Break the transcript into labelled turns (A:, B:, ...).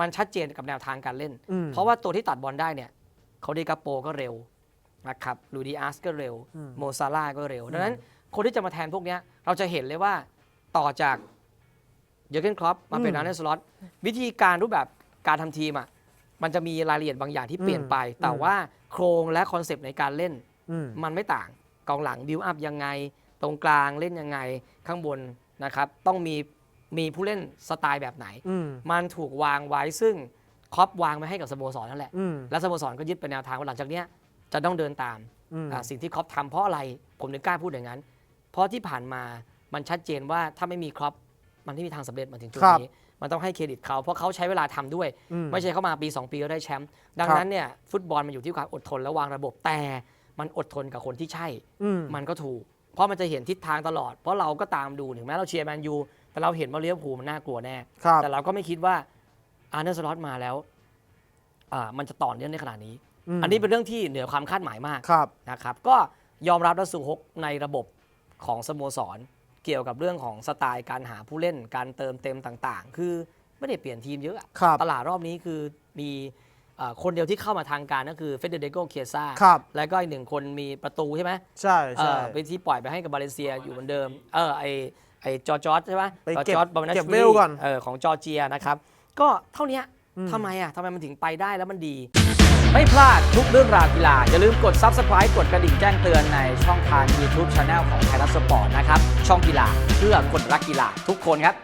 A: มันชัดเจนกับแนวทางการเล่น
B: อืม
A: เพราะว่าตัวที่ตัดบอลได้เนี่ยเขาดีกาโปก็เร็วนะครับลูดิอาสก็เร็ว
B: อืม
A: โมซาร่าก็เร็ว ดังนั้นคนที่จะมาแทนพวกเนี้ยเราจะเห็นเลยว่าต่อจากเยอร์เกนครอปมาเป็น
B: อืม
A: อาร์เนสล็อตวิธีการรูปแบบการทำทีมอะมันจะมีรายละเอียดบางอย่างที่เปลี่ยนไป แต่
B: อืม
A: ว่าโครงและคอนเซปต์ในการเล่น
B: อืม
A: มันไม่ต่างกองหลังบิวอัพยังไง ตรงกลางเล่นยังไงข้างบนนะครับ ต้องมี มีผู้เล่นสไตล์แบบไหน
B: อืม
A: มันถูกวางไว้ซึ่งครอปวางไว้ให้กับสโมสรนั่นแหละ
B: อืม
A: และสโมสรก็ยึดเป็นแนวทางว่าหลังจากเนี้ยจะต้องเดินตาม
B: อืม
A: อ่าสิ่งที่ครอปทำเพราะอะไรผมถึงกล้าพูดอย่างนั้น เพราะที่ผ่านมามันชัดเจนว่าถ้าไม่มีครอปมันไม่มีทางสำเร็จมาถึงจุด
B: ครับ
A: นี้ มันต้องให้เครดิตเขาเพราะเขาใช้เวลาทำด้วย
B: อืม
A: ไม่ใช่เข้ามาปี 2 ปีก็ได้แชมป์ดัง
B: ครับ
A: นั้นเนี่ยฟุตบอลมันอยู่ที่ความอดทนและวางระบบแต่มันอดทนกับคนที่ใช่
B: อืม
A: มันก็ถูก เพราะมันจะเห็นทิศทางตลอด เพราะเราก็ตามดูถึงแม้เราเชียร์แมนยูแต่ เราเห็นว่าเลี้ยวภูลมันน่ากลัวแน่
B: ครับ
A: แต่เราก็ไม่คิดว่าอาร์เนอร์สล็อตมาแล้วอ่ามันจะต่อเนื่องในขนาดนี้
B: ม
A: อันนี้เป็นเรื่องที่เหนือความคาดหมายมาก
B: ครับ
A: นะครับ ก็ยอมรับและสุฮกในระบบของสโมสร เกี่ยวกับเรื่องของสไตล์การหาผู้เล่นการเติมเต็มต่างๆ คือไม่ได้เปลี่ยนทีมเยอะอะ
B: ครับ
A: ตลาดรอบนี้คือมีอ่าคนเดียวที่เข้ามาทางการก็คือเฟเดเดโกเคียซ่า
B: ครับ
A: แล้วก็อีกหนึ่งคนมีประตูใช่ไหม
B: ใช่
A: เอ
B: ใช่
A: อเป็นที่ปล่อยไปให้กับบาเลนเซียอยู่เหมือนเดิม เออไอ ไอจอร์จอร์จใช่ไหม
B: ไป
A: จอร์
B: เก็บ
A: จอร์จบานา
B: เก็บ
A: ชู
B: เวลก่อน
A: เออของจอร์เจียนะครับ ก็เท่านี้
B: อืม
A: ทำไมอะทำไมมันถึงไปได้แล้วมันดี ไม่พลาดทุกเรื่องราวกีฬา อย่าลืมกด Subscribe กดกระดิ่งแจ้งเตือนในช่องทาง YouTube Channel ของไทยรัฐสปอร์ตนะครับ ช่องกีฬาเพื่อคนรักกีฬาทุกคนครับ